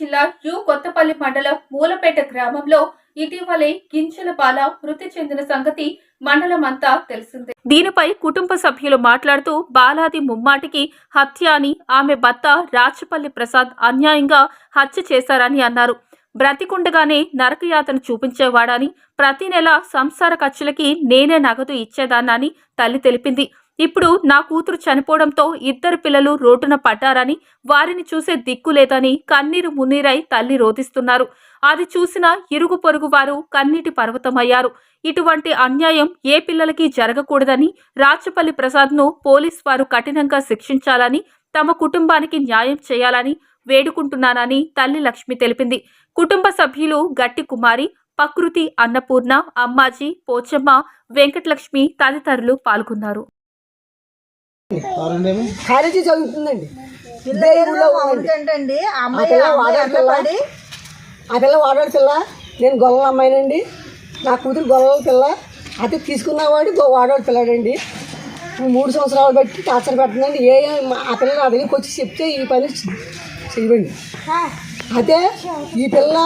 జిల్లా యు కొత్తపల్లి మండలం మూలపేట గ్రామంలో ఇటీవలే గింజలపాల మృతి చెందిన సంగతి మండలం అంతా తెలిసిందే. దీనిపై కుటుంబ సభ్యులు మాట్లాడుతూ బాలాది ముమ్మాటికి హత్య అని ఆమె భర్త రాచపల్లి ప్రసాద్ అన్యాయంగా హత్య చేశారని అన్నారు. బ్రతికుండగానే నరకయాతను చూపించేవాడని ప్రతి నెల సంసార ఖర్చులకి నేనే నగదు ఇచ్చేదాన్నని తల్లి తెలిపింది. ఇప్పుడు నా కూతురు చనిపోవడంతో ఇద్దరు పిల్లలు రోడ్డున పడ్డారని వారిని చూసే దిక్కు లేదని కన్నీరు మున్నీరై తల్లి రోధిస్తున్నారు. అది చూసిన ఇరుగు పొరుగు వారు కన్నీటి పర్వతమయ్యారు. ఇటువంటి అన్యాయం ఏ పిల్లలకి జరగకూడదని రాచపల్లి ప్రసాద్ను పోలీస్ వారు కఠినంగా శిక్షించాలని తమ కుటుంబానికి న్యాయం చేయాలని వేడుకుంటున్నానని తల్లి లక్ష్మి తెలిపింది. కుటుంబ సభ్యులు గట్టి కుమారి ప్రకృతి అన్నపూర్ణ అమ్మాజీ పోచమ్మ వెంకటలక్ష్మి తదితరులు పాల్గొన్నారు. కాలేజీ చదువుతుందండి. ఏంటండి అమ్మాయి పిల్ల ఆ పిల్ల వాడాడు పిల్ల. నేను గొల్లల అమ్మాయినండి. నా కూతురు గొల్లల పిల్ల. అది తీసుకున్నవాడు గొ- వాడాడు పిల్లాడండి. మూడు సంవత్సరాలు బట్టి టార్చర్ పెడుతుందండి. ఏ ఆ పిల్ల నా దగ్గరికి వచ్చి చెప్తే ఈ పని చెయ్యండి అదే ఈ పిల్ల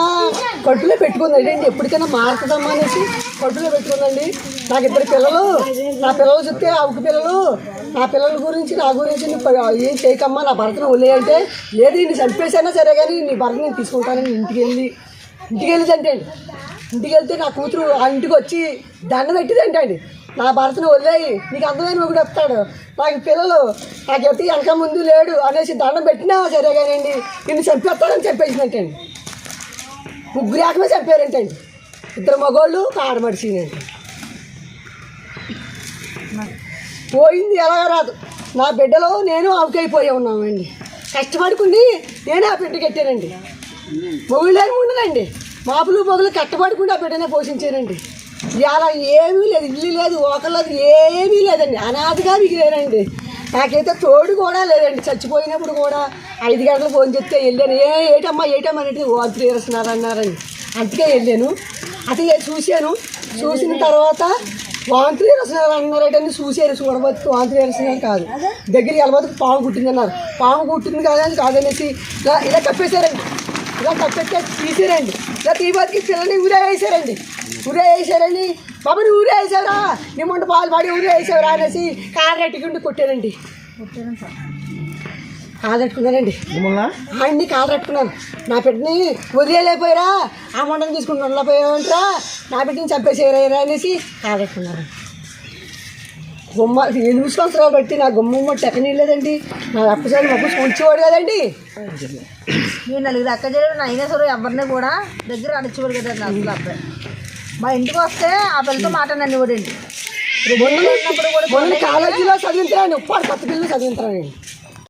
కట్టులో పెట్టుకుందండి అండి ఎప్పటికైనా మారుతుందమ్మా అనేసి కట్టులో పెట్టుకుందండి. నాకు ఇద్దరు పిల్లలు. నా పిల్లలు చెప్తే ఆవుకు పిల్లలు. నా పిల్లల గురించి నా గురించి నువ్వు ఏం చేయకమ్మా నా భర్తను వదిలేయంటే లేదు నీ చంపేసైనా సరే కానీ నీ భర్త నేను తీసుకుంటానని ఇంటికి వెళ్ళి ఇంటికి వెళ్ళి అంటే ఇంటికి వెళ్తే నా కూతురు ఆ ఇంటికి వచ్చి దండ పెట్టిదంటే అండి. నా భర్తను వదిలేయి నీకు అందమైన ఒకటి చెప్తాడు నాకు పిల్లలు నాకు ఎత్తి వెనక ముందు లేడు అనేసి దండం పెట్టినా సరే కానండి నిన్ను చంపేస్తానని చెప్పేసినట్టండి. ముగ్గురు ఏకమే చంపారంటండి. ఇద్దరు మగోళ్ళు ఒక పోయింది ఎలాగ రాదు. నా బిడ్డలో నేను అవకైపోయి ఉన్నామండి. కష్టపడుకుని నేనే ఆ బిడ్డ కట్టానండి. మొగుళ్ళని ఉండనండి మాపులు మొగులు కట్టపడుకుంటే ఆ బిడ్డనే పోషించానండి ఇలా ఏమీ లేదు ఇల్లు లేదు ఒకలేదు ఏమీ లేదండి. అనాథగా మిగిలేనండి నాకైతే తోడు కూడా లేదండి. చచ్చిపోయినప్పుడు కూడా ఐదు గంటలు ఫోన్ చెప్తే వెళ్ళాను. ఏ ఏటమ్మా ఏటమ్మా అనేది వాంతులు వేస్తున్నారు అన్నారండి అందుకే వెళ్ళాను. అది చూశాను. చూసిన తర్వాత వాంతులు వేస్తున్నారు అన్నారటని చూశాను చూడబోతు వాంతులు వేస్తున్నారు కాదు. దగ్గరికి వెళ్ళబోతు పాము కుట్టిందన్నారు. పాము కుట్టింది కాదని కాదనేసి ఇలా ఇలా కప్పేశారండి ఇలా కప్పెట్టే తీసారండి. ఇలా పిల్లని ఊరే వేసారండి. ఊరే వేసారని బాబుని ఊరే వేసారా? నీ ముందు పాలు పాడి ఊరే వేసావురా అనేసి కారు రెట్టుకుంటూ కొట్టారండి. కాలు పెట్టుకున్నారండి మిమ్మల్ని? అన్ని కాలు పెట్టుకున్నాను నా బిడ్డని వదిలేకపోయారా ఆ మొండని తీసుకుని ఉండలేకపోయావంటరా? నా బిడ్డని చంపేసేయరా అనేసి కాలు పెట్టుకున్నారు గుమ్మ ఎనిమిది సంవత్సరాలు బట్టి నా గుమ్మ టెక్కనీయలేదండి నా అప్పసారి మొక్క ఉంచేవాడు కదండి. నేను నలుగురు అక్క చెల్లెలు అయినా సరే ఎవరిని కూడా దగ్గర అడిచివాడు కదా నా అసలు అబ్బాయి. మా ఇంటికి వస్తే ఆ పిల్లతో మాట నన్ను మొన్న కాలేజీలో చదివించాను ఉప్పాడు కొత్త పిల్లలు చదివించానండి